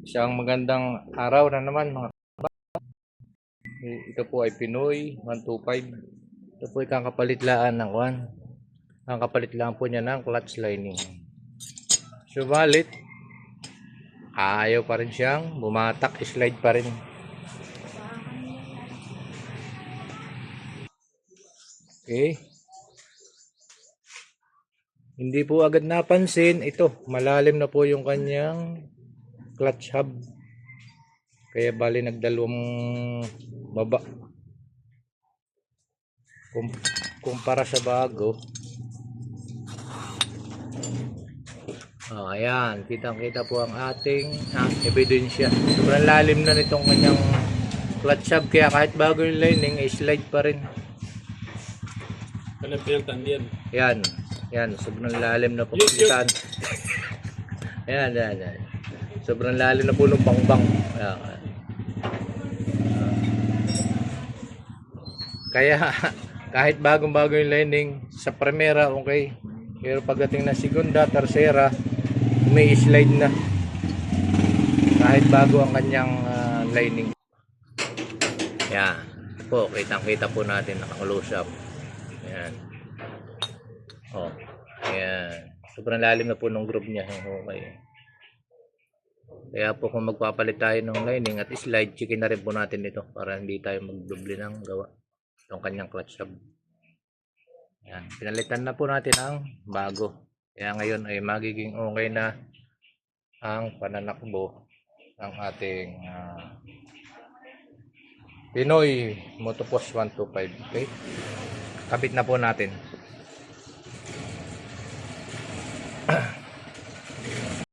Isang magandang araw na naman mga kababayan. Ito po ay Pinoy 125. Ito po ay kakapalitlaan ng kwan. Ang kapalit lang po niya ng clutch lining. Subalit, ayaw pa rin siyang bumatak, slide pa rin. Okay. Hindi po agad napansin. Ito, malalim na po yung kanyang clutch hub. Kaya bali nagdalawang baba. Kum kumpara sa bago. Oh, ayan, kitang-kita po ang ating ah, ebidensya. Sobrang lalim na nitong kanyang clutch hub kaya kahit bago yung lining, ay slide pa rin. Ano pinaltan yan? Yan. Yan. Sobrang lalim na po. Kitaan. Yan, yan, yan. Sobrang lalim na po ng bangbang. Ayan. Kaya, kahit bagong-bago yung lining, sa primera, okay. Pero pagdating na segunda, tercera, may slide na. Kahit bago ang kanyang ah, lining. Yan. Po, kitang-kita po natin naka-close up. Ayan. Oh, ayan. Sobrang lalim na po ng groove niya. Okay. Kaya po kung magpapalit tayo ng lining at slide, checkin na rin po natin ito para hindi tayo magdoble ng gawa. Itong kanyang clutch hub. Ayan. Pinalitan na po natin ang bago. Kaya ngayon ay magiging okay na ang pananakbo ng ating ah, Pinoy Motopos 125. Okay? Kabit na po natin.